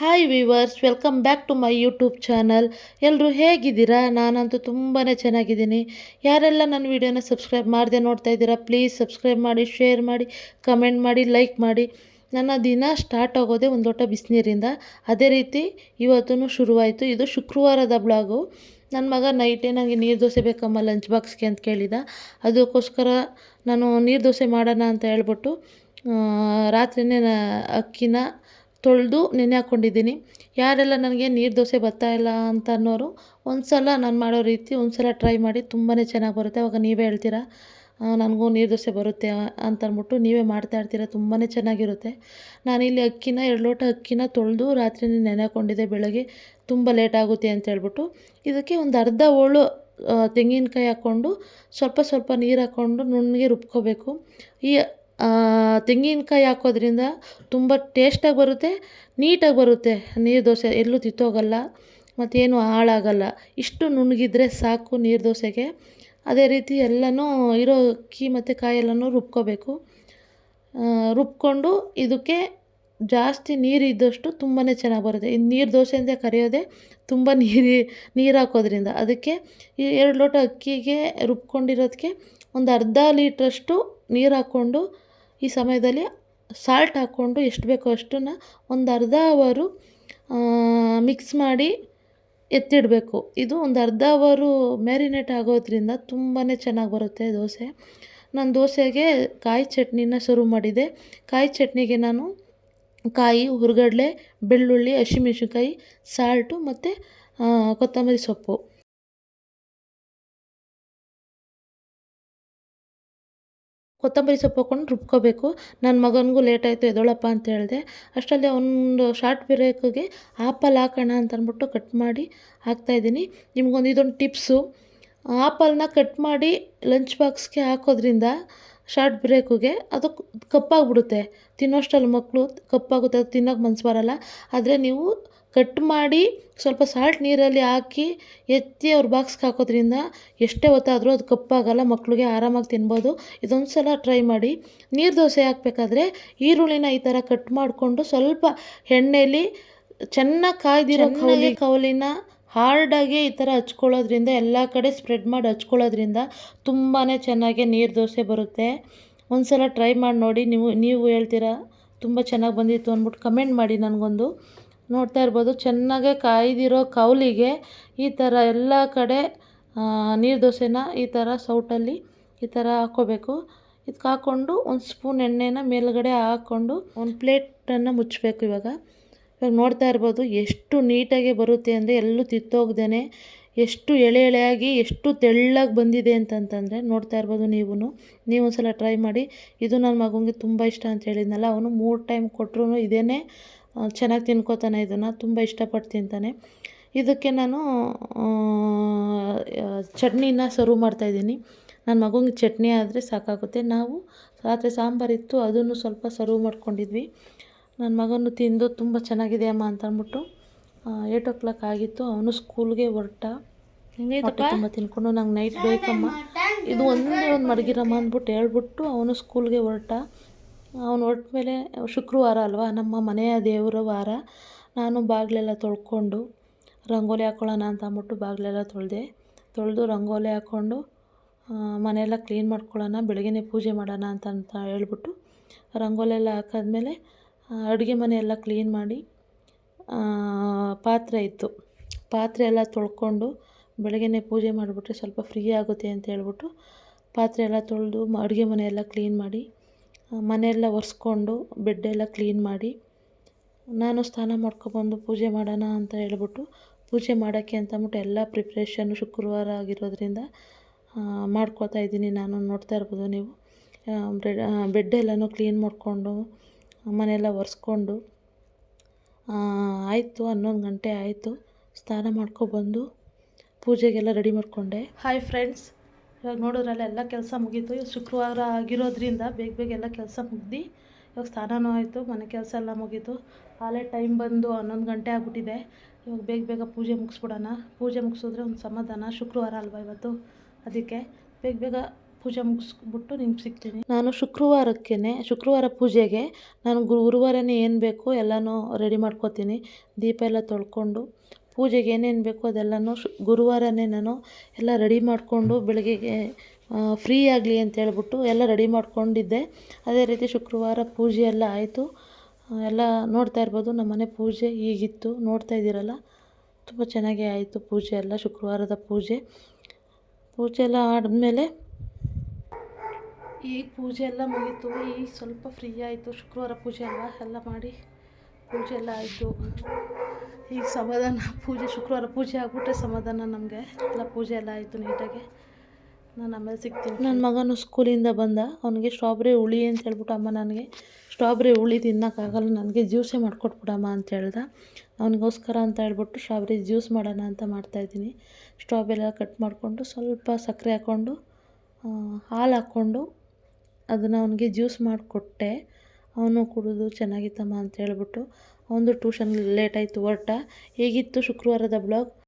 Hi viewers welcome back to my YouTube channel ಎಲ್ಲರೂ ಹೇಗಿದ್ದೀರಾ? ನಾನಂತೂ ತುಂಬಾ ಚೆನ್ನಾಗಿದ್ದೀನಿ. ಯಾರೆಲ್ಲ ನನ್ನ ವೀಡಿಯೋನ ಸಬ್ಸ್ಕ್ರೈಬ್ ಮಾಡದೆ ನೋಡ್ತಾ ಇದ್ದೀರಾ ಪ್ಲೀಸ್ ಸಬ್ಸ್ಕ್ರೈಬ್ ಮಾಡಿ ಶೇರ್ ಮಾಡಿ ಕಮೆಂಟ್ ಮಾಡಿ ಲೈಕ್ ಮಾಡಿ. ನನ್ನ ದಿನ ಸ್ಟಾರ್ಟ್ ಆಗೋದೇ ಒಂದು ಲೋಟ ಬಿಸಿನೀರಿಂದ. ಅದೇ ರೀತಿ ಇವತ್ತೂ ಶುರುವಾಯಿತು. ಇದು ಶುಕ್ರವಾರದ ಬ್ಲಾಗು ನನ್ನ ಮಗ ನೈಟೇ ನನಗೆ ನೀರು ದೋಸೆ ಬೇಕಮ್ಮ ಲಂಚ್ ಬಾಕ್ಸ್ಗೆ ಅಂತ ಕೇಳಿದ. ಅದಕ್ಕೋಸ್ಕರ ನಾನು ನೀರು ದೋಸೆ ಮಾಡೋಣ ಅಂತ ಹೇಳ್ಬಿಟ್ಟು ರಾತ್ರಿನೇ ಅಕ್ಕಿನ ತೊಳೆದು ನೆನೆ ಹಾಕ್ಕೊಂಡಿದ್ದೀನಿ ಯಾರೆಲ್ಲ ನನಗೆ ನೀರು ದೋಸೆ ಬರ್ತಾ ಇಲ್ಲ ಅಂತ ಅನ್ನೋರು ಒಂದು ಸಲ ನಾನು ಮಾಡೋ ರೀತಿ ಒಂದು ಸಲ ಟ್ರೈ ಮಾಡಿ ತುಂಬಾ ಚೆನ್ನಾಗಿ ಬರುತ್ತೆ. ಅವಾಗ ನೀವೇ ಹೇಳ್ತೀರಾ ನನಗೂ ನೀರು ದೋಸೆ ಬರುತ್ತೆ ಅಂತ ಅಂದ್ಬಿಟ್ಟು ನೀವೇ ಮಾಡ್ತಾ ಇರ್ತೀರ ತುಂಬಾ ಚೆನ್ನಾಗಿರುತ್ತೆ. ನಾನಿಲ್ಲಿ ಅಕ್ಕಿನ, ಎರಡು ಲೋಟ ಅಕ್ಕಿನ ತೊಳೆದು ರಾತ್ರಿನೇ ನೆನೆ ಹಾಕ್ಕೊಂಡಿದ್ದೆ ಬೆಳಗ್ಗೆ. ತುಂಬ ಲೇಟ್ ಆಗುತ್ತೆ ಅಂತ ಹೇಳ್ಬಿಟ್ಟು ಇದಕ್ಕೆ ಒಂದು ಅರ್ಧ ಹೋಳು ತೆಂಗಿನಕಾಯಿ ಹಾಕ್ಕೊಂಡು ಸ್ವಲ್ಪ ಸ್ವಲ್ಪ ನೀರು ಹಾಕ್ಕೊಂಡು ನುಣ್ಣಗೆ ರುಬ್ಕೋಬೇಕು. ಈ ತೆಂಗಿನಕಾಯಿ ಹಾಕೋದ್ರಿಂದ ತುಂಬ ಟೇಸ್ಟಾಗಿ ಬರುತ್ತೆ ನೀಟಾಗಿ ಬರುತ್ತೆ. ನೀರು ದೋಸೆ ಎಲ್ಲೂ ತಿತ್ತೋಗಲ್ಲ ಮತ್ತೇನು ಹಾಳಾಗಲ್ಲ. ಇಷ್ಟು ನುಣ್ಣಗಿದ್ರೆ ಸಾಕು ನೀರು ದೋಸೆಗೆ. ಅದೇ ರೀತಿ ಎಲ್ಲನೂ ಇರೋ ಅಕ್ಕಿ ಮತ್ತು ಕಾಯಿ ಎಲ್ಲನೂ ರುಬ್ಕೋಬೇಕು ರುಬ್ಕೊಂಡು ಇದಕ್ಕೆ ಜಾಸ್ತಿ ನೀರು ಇದ್ದಷ್ಟು ತುಂಬಾ ಚೆನ್ನಾಗಿ ಬರುತ್ತೆ. ಇದು ನೀರು ದೋಸೆ ಅಂತ ಕರೆಯೋದೇ ತುಂಬ ನೀರು ನೀರು ಹಾಕೋದ್ರಿಂದ. ಅದಕ್ಕೆ ಈ ಎರಡು ಲೋಟ ಅಕ್ಕಿಗೆ ರುಬ್ಕೊಂಡಿರೋದಕ್ಕೆ ಒಂದು ಅರ್ಧ ಲೀಟ್ರಷ್ಟು ನೀರು ಹಾಕ್ಕೊಂಡು ಈ ಸಮಯದಲ್ಲಿ ಸಾಲ್ಟ್ ಹಾಕ್ಕೊಂಡು ಎಷ್ಟು ಬೇಕೋ ಅಷ್ಟನ್ನು ಒಂದು ಅರ್ಧ ಅವರು ಮಿಕ್ಸ್ ಮಾಡಿ ಎತ್ತಿಡಬೇಕು. ಇದು ಒಂದು ಅರ್ಧ ಅವರು ಮ್ಯಾರಿನೇಟ್ ಆಗೋದ್ರಿಂದ ತುಂಬಾ ಚೆನ್ನಾಗಿ ಬರುತ್ತೆ ದೋಸೆ. ನಾನು ದೋಸೆಗೆ ಕಾಯಿ ಚಟ್ನಿನ ಶುರು ಮಾಡಿದೆ. ಕಾಯಿ ಚಟ್ನಿಗೆ ನಾನು ಕಾಯಿ, ಹುರ್ಗಡ್ಲೆ, ಬೆಳ್ಳುಳ್ಳಿ, ಹಸಿಮೆಣ್ಸಿನ್ಕಾಯಿ ಸಾಲ್ಟು ಮತ್ತು ಕೊತ್ತಂಬರಿ ಸೊಪ್ಪು. ಕೊತ್ತಂಬರಿ ಸೊಪ್ಪು ಹಾಕ್ಕೊಂಡು ರುಬ್ಕೋಬೇಕು. ನನ್ನ ಮಗನಿಗೂ ಲೇಟ್ ಆಯಿತು ಎದೊಳಪ್ಪ ಅಂತ ಹೇಳಿದೆ. ಅಷ್ಟರಲ್ಲಿ ಒಂದು ಶಾರ್ಟ್ ಬ್ರೇಕಿಗೆ ಆಪಲ್ ಹಾಕೋಣ ಅಂತ ಅಂದ್ಬಿಟ್ಟು ಕಟ್ ಮಾಡಿ ಹಾಕ್ತಾಯಿದ್ದೀನಿ ನಿಮ್ಗೊಂದು ಇದೊಂದು ಟಿಪ್ಸು. ಆಪಲ್ನ ಕಟ್ ಮಾಡಿ ಲಂಚ್ ಬಾಕ್ಸ್ಗೆ ಹಾಕೋದ್ರಿಂದ ಶಾರ್ಟ್ ಬ್ರೇಕಿಗೆ ಅದು ಕಪ್ಪಾಗಿಬಿಡುತ್ತೆ. ತಿನ್ನೋಷ್ಟರಲ್ಲಿ ಮಕ್ಕಳು ಕಪ್ಪಾಗುತ್ತೆ, ಅದು ತಿನ್ನೋಕೆ ಮನಸ್ಸು ಬರಲ್ಲ. ಆದರೆ ನೀವು ಕಟ್ ಮಾಡಿ ಸ್ವಲ್ಪ ಸಾಲ್ಟ್ ನೀರಲ್ಲಿ ಹಾಕಿ ಎತ್ತಿ ಅವ್ರ ಬಾಕ್ಸ್ಗೆ ಹಾಕೋದ್ರಿಂದ ಎಷ್ಟೇ ಹೊತ್ತಾದರೂ ಅದು ಕಪ್ಪಾಗಲ್ಲ ಮಕ್ಕಳಿಗೆ ಆರಾಮಾಗಿ ತಿನ್ಬೋದು. ಇದೊಂದು ಸಲ ಟ್ರೈ ಮಾಡಿ. ನೀರು ದೋಸೆ ಹಾಕಬೇಕಾದ್ರೆ ಈರುಳ್ಳಿನ ಈ ಥರ ಕಟ್ ಮಾಡಿಕೊಂಡು ಸ್ವಲ್ಪ ಎಣ್ಣೆಲಿ ಚೆನ್ನಾಗಿ ಕಾಯ್ದಿರೋ ಕವಲಿ ಕವಲಿನ ಹಾರ್ಡಾಗಿ ಈ ಥರ ಹಚ್ಕೊಳ್ಳೋದ್ರಿಂದ ಎಲ್ಲ ಕಡೆ ಸ್ಪ್ರೆಡ್ ಮಾಡಿ ಹಚ್ಕೊಳ್ಳೋದ್ರಿಂದ ತುಂಬಾ ಚೆನ್ನಾಗಿ ನೀರು ದೋಸೆ ಬರುತ್ತೆ. ಒಂದು ಸಲ ಟ್ರೈ ಮಾಡಿ ನೋಡಿ ನೀವು ನೀವು ಹೇಳ್ತೀರಾ? ತುಂಬ ಚೆನ್ನಾಗಿ ಬಂದಿತ್ತು ಅಂದ್ಬಿಟ್ಟು ಕಮೆಂಟ್ ಮಾಡಿ ನನಗೊಂದು. ನೋಡ್ತಾ ಇರ್ಬೋದು. ಚೆನ್ನಾಗೆ ಕಾಯ್ದಿರೋ ಕೌಲಿಗೆ ಈ ಥರ ಎಲ್ಲ ಕಡೆ ನೀರು ದೋಸೆನ ಈ ಥರ ಸೌಟಲ್ಲಿ ಈ ಥರ ಹಾಕ್ಕೋಬೇಕು. ಇದಕ್ಕೆ ಹಾಕ್ಕೊಂಡು ಒಂದು ಸ್ಪೂನ್ ಎಣ್ಣೆನ ಮೇಲುಗಡೆ ಹಾಕ್ಕೊಂಡು ಒಂದು ಪ್ಲೇಟನ್ನು ಮುಚ್ಚಬೇಕು ಇವಾಗ. ಇವಾಗ ನೋಡ್ತಾ ಇರ್ಬೋದು ಎಷ್ಟು ನೀಟಾಗಿ ಬರುತ್ತೆ ಅಂದರೆ ಎಲ್ಲೂ ತಿತ್ತೋಗ್ದೇ ಎಷ್ಟು ಎಳೆ ಎಳೆಯಾಗಿ ಎಷ್ಟು ತೆಳ್ಳಗೆ ಬಂದಿದೆ ಅಂತಂತಂದರೆ ನೋಡ್ತಾ ಇರ್ಬೋದು ನೀವು ನೀವು ಒಂದು ಸಲ ಟ್ರೈ ಮಾಡಿ. ಇದು ನನ್ನ ಮಗನಿಗೆ ತುಂಬ ಇಷ್ಟ ಅಂತ ಹೇಳಿದ್ನಲ್ಲ, ಅವನು ಮೂರು ಟೈಮ್ ಕೊಟ್ಟರು ಇದೇನೇ ಚೆನ್ನಾಗಿ ತಿನ್ಕೋತಾನೆ ಇದನ್ನು ತುಂಬ ಇಷ್ಟಪಟ್ಟು ತಿಂತಾನೆ ಇದಕ್ಕೆ ನಾನು ಚಟ್ನಿನ ಸರ್ವ್ ಮಾಡ್ತಾಯಿದ್ದೀನಿ ನನ್ನ ಮಗನಿಗೆ ಚಟ್ನಿ ಆದರೆ ಸಾಕಾಗುತ್ತೆ. ನಾವು ರಾತ್ರಿ ಸಾಂಬಾರಿತ್ತು ಅದನ್ನು ಸ್ವಲ್ಪ ಸರ್ವ್ ಮಾಡ್ಕೊಂಡಿದ್ವಿ. ನನ್ನ ಮಗನು ತಿಂದು ತುಂಬ ಚೆನ್ನಾಗಿದೆ ಅಮ್ಮ ಅಂತ ಅಂದ್ಬಿಟ್ಟು ಏಯ್ಟ್ ಓ ಕ್ಲಾಕ್ ಆಗಿತ್ತು. ಅವನು ಸ್ಕೂಲ್ಗೆ ಹೊರಟ. ತುಂಬ ತಿನ್ಕೊಂಡು ನಂಗೆ ನೈಟ್ ಬೇಕಮ್ಮ ಇದು ಒಂದೇ ಒಂದು ಮಡಗಿರಮ್ಮ ಅಂದ್ಬಿಟ್ಟು ಹೇಳ್ಬಿಟ್ಟು ಅವನು ಸ್ಕೂಲ್ಗೆ ಹೊರಟ. ಅವನು ಹೊರಟ ಮೇಲೆ ಶುಕ್ರವಾರ ಅಲ್ವಾ? ನಮ್ಮ ಮನೆಯ ದೇವರ ವಾರ. ನಾನು ಬಾಗಿಲೆಲ್ಲ ತೊಳ್ಕೊಂಡು ರಂಗೋಲಿ ಹಾಕ್ಕೊಳ್ಳೋಣ ಅಂತ ಅಂದ್ಬಿಟ್ಟು ಬಾಗಿಲೆಲ್ಲ ತೊಳೆದೆ. ತೊಳೆದು ರಂಗೋಲಿ ಹಾಕ್ಕೊಂಡು ಮನೆಯೆಲ್ಲ ಕ್ಲೀನ್ ಮಾಡ್ಕೊಳ್ಳೋಣ, ಬೆಳಗ್ಗೆನೇ ಪೂಜೆ ಮಾಡೋಣ ಅಂತ ಅಂತ ಹೇಳ್ಬಿಟ್ಟು ರಂಗೋಲಿ ಎಲ್ಲ ಹಾಕಾದ್ಮೇಲೆ ಅಡುಗೆ ಮನೆಯೆಲ್ಲ ಕ್ಲೀನ್ ಮಾಡಿ ಪಾತ್ರೆ ಇತ್ತು. ಪಾತ್ರೆ ಎಲ್ಲ ತೊಳ್ಕೊಂಡು ಬೆಳಗ್ಗೆನೇ ಪೂಜೆ ಮಾಡಿಬಿಟ್ರೆ ಸ್ವಲ್ಪ ಫ್ರೀ ಆಗುತ್ತೆ ಅಂತ ಹೇಳ್ಬಿಟ್ಟು ಪಾತ್ರೆ ಎಲ್ಲ ತೊಳೆದು ಅಡುಗೆ ಮನೆಯೆಲ್ಲ ಕ್ಲೀನ್ ಮಾಡಿ ಮನೆಯೆಲ್ಲ ಒರೆಸ್ಕೊಂಡು ಬೆಡ್ಡೆಲ್ಲ ಕ್ಲೀನ್ ಮಾಡಿ ನಾನು ಸ್ನಾನ ಮಾಡ್ಕೊಬಂದು ಪೂಜೆ ಮಾಡೋಣ ಅಂತ ಹೇಳ್ಬಿಟ್ಟು ಪೂಜೆ ಮಾಡೋಕ್ಕೆ ಅಂತ ಅಂದ್ಬಿಟ್ಟು ಎಲ್ಲ ಪ್ರಿಪ್ರೇಷನ್ನು ಶುಕ್ರವಾರ ಆಗಿರೋದ್ರಿಂದ ಮಾಡ್ಕೋತಾ ಇದ್ದೀನಿ ನಾನು, ನೋಡ್ತಾ ಇರ್ಬೋದು ನೀವು. ಬ್ರೆಡ್ ಬೆಡ್ಡೆಲ್ಲನೂ ಕ್ಲೀನ್ ಮಾಡಿಕೊಂಡು, ಮನೆಯೆಲ್ಲ ಒರೆಸ್ಕೊಂಡು ಆಯಿತು, ಹನ್ನೊಂದು ಗಂಟೆ ಆಯಿತು, ಸ್ನಾನ ಮಾಡ್ಕೊಬಂದು ಪೂಜೆಗೆಲ್ಲ ರೆಡಿ ಮಾಡಿಕೊಂಡೆ. ಹಾಯ್ ಫ್ರೆಂಡ್ಸ್ ಇವಾಗ ನೋಡಿದ್ರಲ್ಲ ಎಲ್ಲ ಕೆಲಸ ಮುಗೀತು. ಶುಕ್ರವಾರ ಆಗಿರೋದ್ರಿಂದ ಬೇಗ ಬೇಗ ಎಲ್ಲ ಕೆಲಸ ಮುಗ್ದು ಇವಾಗ ಸ್ನಾನನೂ ಆಯಿತು, ಮನೆ ಕೆಲಸ ಎಲ್ಲ ಮುಗೀತು. ಆಲೇ ಟೈಮ್ ಬಂದು ಹನ್ನೊಂದು ಗಂಟೆ ಆಗ್ಬಿಟ್ಟಿದೆ. ಇವಾಗ ಬೇಗ ಬೇಗ ಪೂಜೆ ಮುಗಿಸ್ಬಿಡೋಣ. ಪೂಜೆ ಮುಗಿಸಿದ್ರೆ ಒಂದು ಸಮಾಧಾನ. ಶುಕ್ರವಾರ ಅಲ್ವಾ ಇವತ್ತು? ಅದಕ್ಕೆ ಬೇಗ ಬೇಗ ಪೂಜೆ ಮುಗಿಸ್ಬಿಟ್ಟು ನಿಮ್ಗೆ ಸಿಗ್ತೀನಿ. ನಾನು ಶುಕ್ರವಾರಕ್ಕೇ ಶುಕ್ರವಾರ ಪೂಜೆಗೆ ನಾನು ಗುರುವಾರನೇ ಏನು ಬೇಕೋ ಎಲ್ಲನೂ ರೆಡಿ ಮಾಡ್ಕೋತೀನಿ. ದೀಪ ಎಲ್ಲ ತೊಳ್ಕೊಂಡು ಪೂಜೆಗೆ ಏನೇನು ಬೇಕೋ ಅದೆಲ್ಲನೂ ಶು, ಗುರುವಾರನೇ ನಾನು ಎಲ್ಲ ರೆಡಿ ಮಾಡಿಕೊಂಡು ಬೆಳಗ್ಗೆಗೆ ಫ್ರೀ ಆಗಲಿ ಅಂತ ಹೇಳ್ಬಿಟ್ಟು ಎಲ್ಲ ರೆಡಿ ಮಾಡಿಕೊಂಡಿದ್ದೆ. ಅದೇ ರೀತಿ ಶುಕ್ರವಾರ ಪೂಜೆ ಎಲ್ಲ ಆಯಿತು. ಎಲ್ಲ ನೋಡ್ತಾ ಇರ್ಬೋದು. ನಮ್ಮ ಮನೆ ಪೂಜೆ ಹೀಗಿತ್ತು ನೋಡ್ತಾ ಇದ್ದೀರಲ್ಲ? ತುಂಬ ಚೆನ್ನಾಗೇ ಆಯಿತು ಪೂಜೆ ಎಲ್ಲ, ಶುಕ್ರವಾರದ ಪೂಜೆ. ಪೂಜೆ ಎಲ್ಲ ಆದಮೇಲೆ ಈಗ ಪೂಜೆ ಎಲ್ಲ ಮುಗೀತು. ಈಗ ಸ್ವಲ್ಪ ಫ್ರೀ ಆಯಿತು. ಶುಕ್ರವಾರ ಪೂಜೆ ಎಲ್ಲ ಎಲ್ಲ ಮಾಡಿ ಪೂಜೆ ಎಲ್ಲ ಆಯಿತು. ಈಗ ಸಮಾಧಾನ, ಪೂಜೆ, ಶುಕ್ರವಾರ ಪೂಜೆ ಆಗ್ಬಿಟ್ರೆ ಸಮಾಧಾನ ನಮಗೆ. ಎಲ್ಲ ಪೂಜೆ ಎಲ್ಲ ಆಯಿತು ನೀಟಾಗಿ. ನಾನು ಆಮೇಲೆ ಸಿಗ್ತೀನಿ. ನನ್ನ ಮಗನು ಸ್ಕೂಲಿಂದ ಬಂದ. ಅವನಿಗೆ ಸ್ಟ್ರಾಬೆರಿ ಹುಳಿ ಅಂತ ಹೇಳ್ಬಿಟ್ಟು ಅಮ್ಮ ನನಗೆ, ಸ್ಟ್ರಾಬೆರಿ ಹುಳಿ ತಿನ್ನೋಕ್ಕಾಗಲ್ಲ, ನನಗೆ ಜ್ಯೂಸೇ ಮಾಡ್ಕೊಟ್ಬಿಡಮ್ಮ ಅಂತ ಹೇಳ್ದ. ಅವನಿಗೋಸ್ಕರ ಅಂತ ಹೇಳ್ಬಿಟ್ಟು ಸ್ಟ್ರಾಬೆರಿ ಜ್ಯೂಸ್ ಮಾಡೋಣ ಅಂತ ಮಾಡ್ತಾಯಿದ್ದೀನಿ ಸ್ಟ್ರಾಬೆರಿ ಎಲ್ಲ ಕಟ್ ಮಾಡಿಕೊಂಡು ಸ್ವಲ್ಪ ಸಕ್ಕರೆ ಹಾಕ್ಕೊಂಡು ಹಾಲು ಹಾಕ್ಕೊಂಡು ಅದನ್ನು ಅವನಿಗೆ ಜ್ಯೂಸ್ ಮಾಡಿಕೊಟ್ಟೆ. ಅವನು ಕುಡಿದು ಚೆನ್ನಾಗಿತ್ತಮ್ಮ ಅಂತ ಹೇಳ್ಬಿಟ್ಟು ಅವನದು ಟ್ಯೂಷನ್ ಲೇಟ್ ಆಯ್ತು ಹೊರಟ ಹೇಗಿತ್ತು ಶುಕ್ರವಾರದ ಬ್ಲಾಗ್.